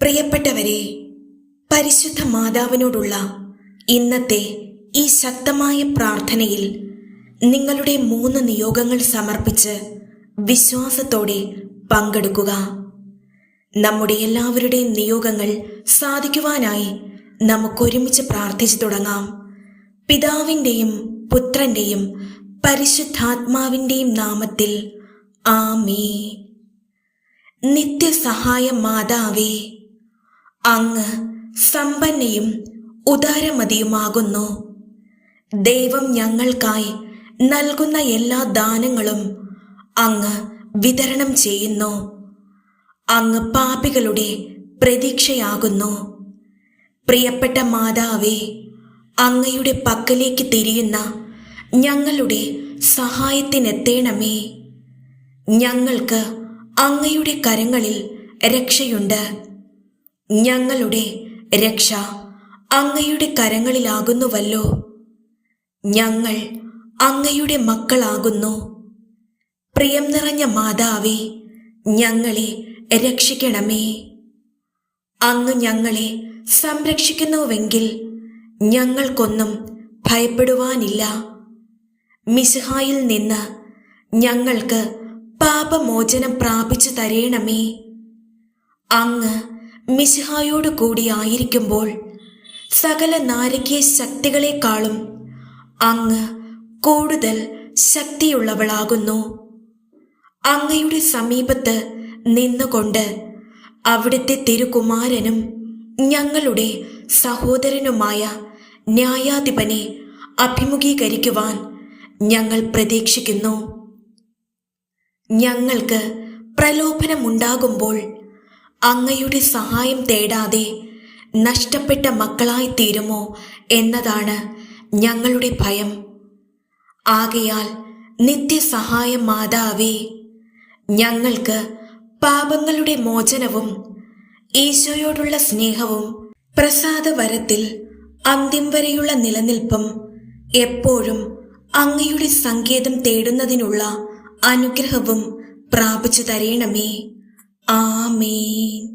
പ്രിയപ്പെട്ടവരെ പരിശുദ്ധ മാതാവിനോടുള്ള ഇന്നത്തെ ഈ ശക്തമായ പ്രാർത്ഥനയിൽ നിങ്ങളുടെ മൂന്ന് നിയോഗങ്ങൾ സമർപ്പിച്ച് വിശ്വാസത്തോടെ പങ്കെടുക്കുക. നമ്മുടെ എല്ലാവരുടെയും നിയോഗങ്ങൾ സാധിക്കുവാനായി നമുക്കൊരുമിച്ച് പ്രാർത്ഥിച്ചു തുടങ്ങാം. പിതാവിന്റെയും പുത്രന്റെയും പരിശുദ്ധാത്മാവിന്റെയും നാമത്തിൽ ആമേ നിത്യസഹായ മാതാവേ അങ്ങ് സമ്പന്നയും ഉദാരമതിയുമാകുന്നു. ദൈവം ഞങ്ങൾക്കായി നൽകുന്ന എല്ലാ ദാനങ്ങളും അങ്ങ് വിതരണം ചെയ്യുന്നു. അങ്ങ് പാപികളുടെ പ്രതീക്ഷയാകുന്നു. പ്രിയപ്പെട്ട മാതാവേ അങ്ങയുടെ പക്കലേക്ക് തിരിയുന്ന ഞങ്ങളുടെ സഹായത്തിനെത്തേണമേ. ഞങ്ങൾക്ക് അങ്ങയുടെ കരങ്ങളിൽ രക്ഷയുണ്ട്. ഞങ്ങളുടെ രക്ഷ അങ്ങയുടെ കരങ്ങളിലാകുന്നുവല്ലോ. ഞങ്ങൾ അങ്ങയുടെ മക്കളാകുന്നു. പ്രിയം നിറഞ്ഞ മാതാവേ ഞങ്ങളെ രക്ഷിക്കണമേ. അങ്ങ് ഞങ്ങളെ സംരക്ഷിക്കുന്നുവെങ്കിൽ ഞങ്ങൾക്കൊന്നും ഭയപ്പെടുവാനില്ല. മിസ്ഹായിൽ നിന്ന് ഞങ്ങൾക്ക് പാപമോചനം പ്രാപിച്ചു തരേണമേ. അങ്ങ് മിസ്ഹായോട് കൂടിയായിരിക്കുമ്പോൾ സകല നാരകീയ ശക്തികളെക്കാളും അങ്ങ് കൂടുതൽ ശക്തിയുള്ളവളാകുന്നു. അങ്ങയുടെ സമീപത്ത് നിന്നുകൊണ്ട് അവിടുത്തെ തിരുകുമാരനും ഞങ്ങളുടെ സഹോദരനുമായ ന്യായാധിപനെ അഭിമുഖീകരിക്കുവാൻ ഞങ്ങൾ പ്രതീക്ഷിക്കുന്നു. ഞങ്ങൾക്ക് പ്രലോഭനമുണ്ടാകുമ്പോൾ അങ്ങയുടെ സഹായം തേടാതെ നഷ്ടപ്പെട്ട മക്കളായി തീരുമോ എന്നതാണ് ഞങ്ങളുടെ ഭയം. ആകയാൽ നിത്യസഹായ മാതാവേ ഞങ്ങൾക്ക് പാപങ്ങളുടെ മോചനവും ഈശോയോടുള്ള സ്നേഹവും പ്രസാദവരത്തിൽ അന്ത്യം വരെയുള്ള നിലനിൽപ്പും എപ്പോഴും അങ്ങയുടെ സങ്കേതം തേടുന്നതിനുള്ള അനുഗ്രഹവും പ്രാപിച്ചു തരേണമേ. ആമേൻ.